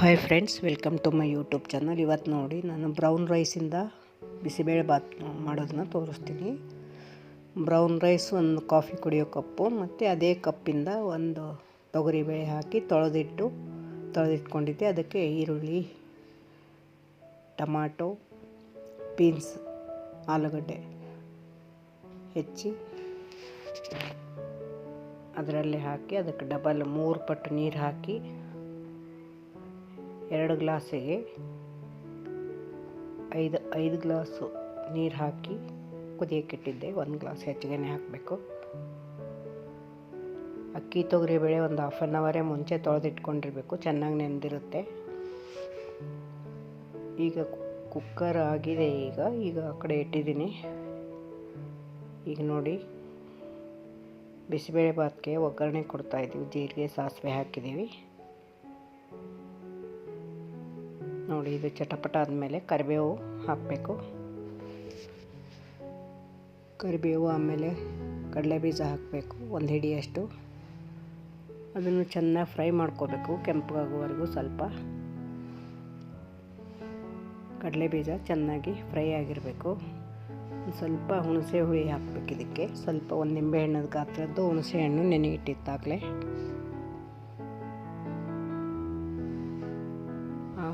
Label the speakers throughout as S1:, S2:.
S1: Hi friends welcome to my YouTube channel ಇವತ್ತು ನೋಡಿ ನಾನು ಬ್ರೌನ್ ರೈಸಿಂದ ಬಿಸಿಬೇಳೆ ಬಾತ್ ಮಾಡೋದನ್ನ ತೋರಿಸ್ತೀನಿ. ಬ್ರೌನ್ ರೈಸ್ ಒಂದು ಕಾಫಿ ಕುಡಿಯೋ ಕಪ್ಪು, ಮತ್ತು ಅದೇ ಕಪ್ಪಿಂದ ಒಂದು ತೊಗರಿಬೇಳೆ ಹಾಕಿ ತೊಳೆದಿಟ್ಟು, ತೊಳೆದಿಟ್ಕೊಂಡಿದ್ದೆ. ಅದಕ್ಕೆ ಈರುಳ್ಳಿ, ಟಮಾಟೊ, ಬೀನ್ಸ್, ಆಲೂಗಡ್ಡೆ ಹೆಚ್ಚಿ ಅದರಲ್ಲಿ ಹಾಕಿ, ಅದಕ್ಕೆ ಡಬಲ್ ಮೂರು ಪಟ್ಟು ನೀರು ಹಾಕಿ ಎರಡು ಗ್ಲಾಸಿಗೆ ಐದು ಐದು ಗ್ಲಾಸು ನೀರು ಹಾಕಿ ಕುದಿಯೋಕ್ಕಿಟ್ಟಿದ್ದೆ ಒಂದು ಗ್ಲಾಸ್ ಹೆಚ್ಚಿಗೆನೆ ಹಾಕಬೇಕು. ಅಕ್ಕಿ ತೊಗರಿಬೇಳೆ ಒಂದು ಹಾಫ್ ಆನ್ ಅವರೇ ಮುಂಚೆ ತೊಳೆದಿಟ್ಕೊಂಡಿರ್ಬೇಕು. ಚೆನ್ನಾಗಿ ನೆನೆದಿರುತ್ತೆ ಈಗ ಕುಕ್ಕರ್ ಆಗಿದೆ ಈಗ. ಈಗ ಆ ಕಡೆ ಇಟ್ಟಿದ್ದೀನಿ. ಈಗ ನೋಡಿ ಬಿಸಿಬೇಳೆ ಭಾತ್ಗೆ ಒಗ್ಗರಣೆ ಕೊಡ್ತಾಯಿದ್ದೀವಿ ಜೀರಿಗೆ, ಸಾಸಿವೆ ಹಾಕಿದ್ದೀವಿ. ನೋಡಿ, ಇದು ಚಟಪಟ ಆದಮೇಲೆ ಕರಿಬೇವು ಹಾಕಬೇಕು. ಕರಿಬೇವು ಆಮೇಲೆ ಕಡಲೆ ಬೀಜ ಹಾಕಬೇಕು, ಒಂದು ಹಿಡಿಯಷ್ಟು. ಅದನ್ನು ಚೆನ್ನಾಗಿ ಫ್ರೈ ಮಾಡ್ಕೋಬೇಕು ಕೆಂಪಗಾಗುವವರೆಗೂ ಸ್ವಲ್ಪ. ಕಡಲೆ ಬೀಜ ಚೆನ್ನಾಗಿ ಫ್ರೈ ಆಗಿರಬೇಕು. ಸ್ವಲ್ಪ ಹುಣಸೆ ಹುಳಿ ಹಾಕಬೇಕು ಇದಕ್ಕೆ. ಸ್ವಲ್ಪ ಒಂದು ನಿಂಬೆ ಹಣ್ಣದ ಗಾತ್ರದ್ದು ಹುಣಸೆ ಹಣ್ಣು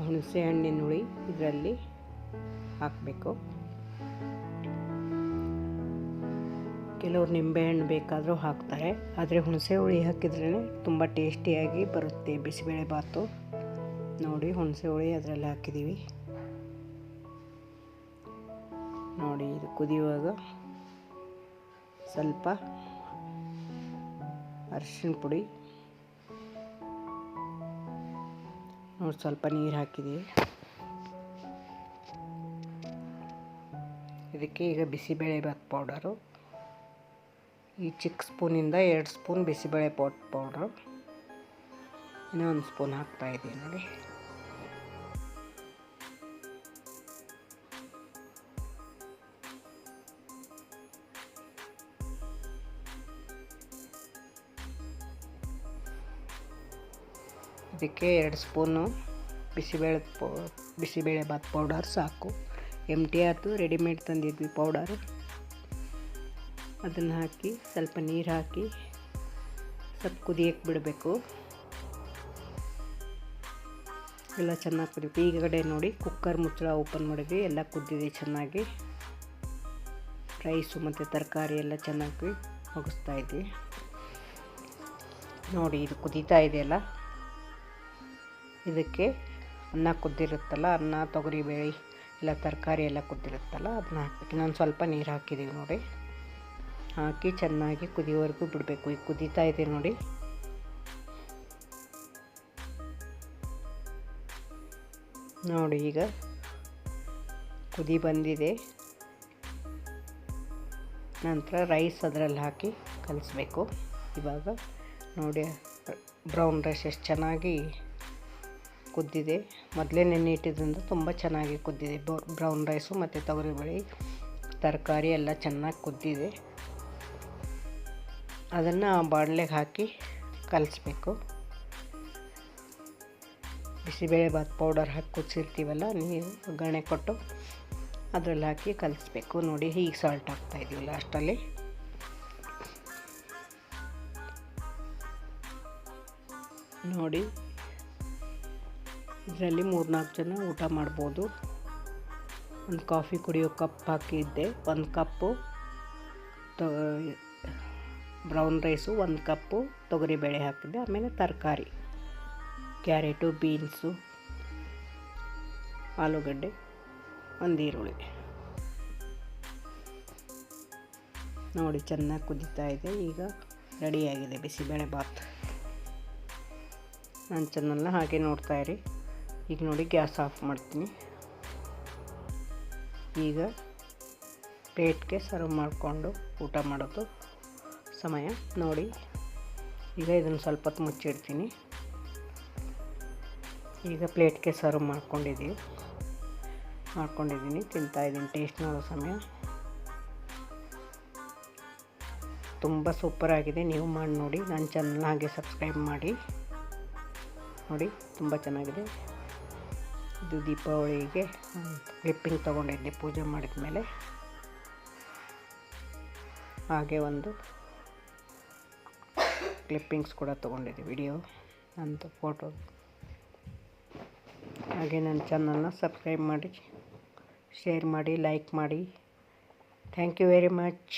S1: ಹುಣಸೆ ಹಣ್ಣಿನ ಹುಳಿ ಇದರಲ್ಲಿ ಹಾಕಬೇಕು. ಕೆಲವರು ನಿಂಬೆಹಣ್ಣು ಬೇಕಾದರೂ ಹಾಕ್ತಾರೆ, ಆದರೆ ಹುಣಸೆ ಹುಳಿ ಹಾಕಿದ್ರೇ ತುಂಬ ಟೇಸ್ಟಿಯಾಗಿ ಬರುತ್ತೆ. ಬಿಸಿಬೇಳೆ ಬಾತು ನೋಡಿ, ಹುಣಸೆ ಹುಳಿ ಅದರಲ್ಲಿ ಹಾಕಿದ್ದೀವಿ ನೋಡಿ, ಇದು ಕುದಿಯುವಾಗ ಸ್ವಲ್ಪ ಅರಿಶಿನ ಪುಡಿ ನೋಡಿ, ಸ್ವಲ್ಪ ನೀರು ಹಾಕಿದೆ. ಇದಕ್ಕೆ ಈಗ ಬಿಸಿಬೇಳೆ ಬಾತ್ ಪೌಡರು ಈ ಚಿಕ್ಕ ಸ್ಪೂನಿಂದ ಎರಡು ಸ್ಪೂನ್ ಬಿಸಿಬೇಳೆ ಬಾತ್ ಪೌಡ್ರು ಇನ್ನೂ ಒಂದು ಸ್ಪೂನ್ ಹಾಕ್ತಾಯಿದ್ದೀವಿ ನೋಡಿ ಇದಕ್ಕೆ ಎರಡು ಸ್ಪೂನು ಬಿಸಿಬೇಳೆ ಪೌ, ಬಿಸಿಬೇಳೆ ಬಾತ್ ಪೌಡರ್ ಸಾಕು. ಎಂ ಟಿ ಆರ್ದು ರೆಡಿಮೇಡ್ ತಂದಿದ್ವಿ ಪೌಡರ್. ಅದನ್ನು ಹಾಕಿ ಸ್ವಲ್ಪ ನೀರು ಹಾಕಿ ಸ್ವಲ್ಪ ಕುದಿಯಕ್ಕೆ ಬಿಡಬೇಕು. ಎಲ್ಲ ಚೆನ್ನಾಗಿ ಕುದಿಬೇಕು ಈಗಡೆ ನೋಡಿ ಕುಕ್ಕರ್ ಮುಚ್ಚಳ ಓಪನ್ ಮಾಡಿದ್ವಿ. ಎಲ್ಲ ಕುದ್ದಿದೆ ಚೆನ್ನಾಗಿ. ರೈಸು ಮತ್ತು ತರಕಾರಿ ಎಲ್ಲ ಚೆನ್ನಾಗಿ ಮುಗಿಸ್ತಾ ಇದ್ವಿ. ನೋಡಿ ಇದು ಕುದೀತಾ ಇದೆಯಲ್ಲ? ಇದಕ್ಕೆ ಅನ್ನ ಕುದ್ದಿರುತ್ತಲ್ಲ, ಅನ್ನ ತೊಗರಿಬೇಳೆ ಇಲ್ಲ ತರಕಾರಿ ಎಲ್ಲ ಕುದ್ದಿರುತ್ತಲ್ಲ, ಅದನ್ನ ಹಾಕ್ಬೇಕು. ನಾನು ಸ್ವಲ್ಪ ನೀರು ಹಾಕಿದ್ದೀವಿ ನೋಡಿ. ಹಾಕಿ ಚೆನ್ನಾಗಿ ಕುದಿಯೋವರೆಗೂ ಬಿಡಬೇಕು. ಈಗ ಕುದೀತಾ ಇದೆ ನೋಡಿ. ನೋಡಿ ಈಗ ಕುದಿ ಬಂದಿದೆ. ನಂತರ ರೈಸ್ ಅದರಲ್ಲಿ ಹಾಕಿ ಕಲಿಸ್ಬೇಕು. ಇವಾಗ ನೋಡಿ, ಬ್ರೌನ್ ರೈಸ್ ಎಷ್ಟು ಚೆನ್ನಾಗಿ ಕುದ್ದಿದೆ. ಮೊದಲೇ ನೆನೆ ಇಟ್ಟಿದ್ದರಿಂದ ತುಂಬ ಚೆನ್ನಾಗಿ ಕುದ್ದಿದೆ. ಬ್ರೌನ್ ರೈಸು ಮತ್ತು ತೊಗರಿಬೇಳೆ ತರಕಾರಿ ಎಲ್ಲ ಚೆನ್ನಾಗಿ ಕುದ್ದಿದೆ. ಅದನ್ನು ಬಾಣಲೆಗೆ ಹಾಕಿ ಕಲಿಸ್ಬೇಕು. ಬಿಸಿಬೇಳೆ ಭಾತ್ ಪೌಡರ್ ಹಾಕಿ ಕುದಿಸಿರ್ತೀವಲ್ಲ, ನೀರು ಒಗ್ಗರಣೆ ಕೊಟ್ಟು ಅದರಲ್ಲಿ ಹಾಕಿ ಕಲಿಸ್ಬೇಕು. ನೋಡಿ ಹೀಗೆ ಸಾಲ್ಟ್ ಹಾಕ್ತಾಯಿದ್ದೀವಿ ಲಾಸ್ಟಲ್ಲಿ. ನೋಡಿ ಇದರಲ್ಲಿ ಮೂರ್ನಾಲ್ಕು ಜನ ಊಟ ಮಾಡ್ಬೋದು. ಒಂದು ಕಾಫಿ ಕುಡಿಯೋ ಕಪ್ ಹಾಕಿದ್ದೆ ಒಂದು ಕಪ್ಪು ತೊ, ಬ್ರೌನ್ ರೈಸು, ಒಂದು ಕಪ್ಪು ತೊಗರಿಬೇಳೆ ಹಾಕಿದ್ದೆ. ಆಮೇಲೆ ತರಕಾರಿ, ಕ್ಯಾರೆಟು, ಬೀನ್ಸು, ಆಲೂಗಡ್ಡೆ, ಒಂದು ಈರುಳ್ಳಿ. ನೋಡಿ, ಚೆನ್ನಾಗಿ ಕುದೀತಾ ಇದೆ. ಈಗ ರೆಡಿಯಾಗಿದೆ ಬಿಸಿಬೇಳೆ ಬಾತ್ ನನ್ನ ಚೆನ್ನಲ್ಲ ಹಾಗೆ ನೋಡ್ತಾ ಇರಿ. ಈಗ ನೋಡಿ ಗ್ಯಾಸ್ ಆಫ್ ಮಾಡ್ತೀನಿ. ಈಗ ಪ್ಲೇಟ್ಗೆ ಸರ್ವ್ ಮಾಡಿಕೊಂಡು ಊಟ ಮಾಡೋದು ಸಮಯ. ನೋಡಿ, ಈಗ ಇದನ್ನು ಸ್ವಲ್ಪ ಹೊತ್ತು ಮುಚ್ಚಿಡ್ತೀನಿ. ಈಗ ಪ್ಲೇಟ್ಗೆ ಸರ್ವ್ ಮಾಡ್ಕೊಂಡಿದ್ದೀವಿ ಮಾಡ್ಕೊಂಡಿದ್ದೀನಿ ತಿಂತಾಯಿದ್ದೀನಿ ಟೇಸ್ಟ್ ನೋಡೋ ಸಮಯ. ತುಂಬ ಸೂಪರಾಗಿದೆ ನೀವು ಮಾಡಿ ನೋಡಿ. ನನ್ನ ಚಾನಲ್ನ ಹಾಗೆ ಸಬ್ಸ್ಕ್ರೈಬ್ ಮಾಡಿ. ನೋಡಿ, ತುಂಬ ಚೆನ್ನಾಗಿದೆ. ಇದು ದೀಪಾವಳಿಗೆ ಕ್ಲಿಪ್ಪಿಂಗ್ ತೊಗೊಂಡಿದ್ದೆ ಪೂಜೆ ಮಾಡಿದ ಮೇಲೆ. ಹಾಗೆ ಒಂದು ಕ್ಲಿಪ್ಪಿಂಗ್ಸ್ ಕೂಡ ತೊಗೊಂಡಿದ್ದೆ ವಿಡಿಯೋ ನಂದು ಫೋಟೋ ಹಾಗೆ ನನ್ನ ಚಾನಲ್ನ ಸಬ್ಸ್ಕ್ರೈಬ್ ಮಾಡಿ ಶೇರ್ ಮಾಡಿ ಲೈಕ್ ಮಾಡಿ. Thank you very much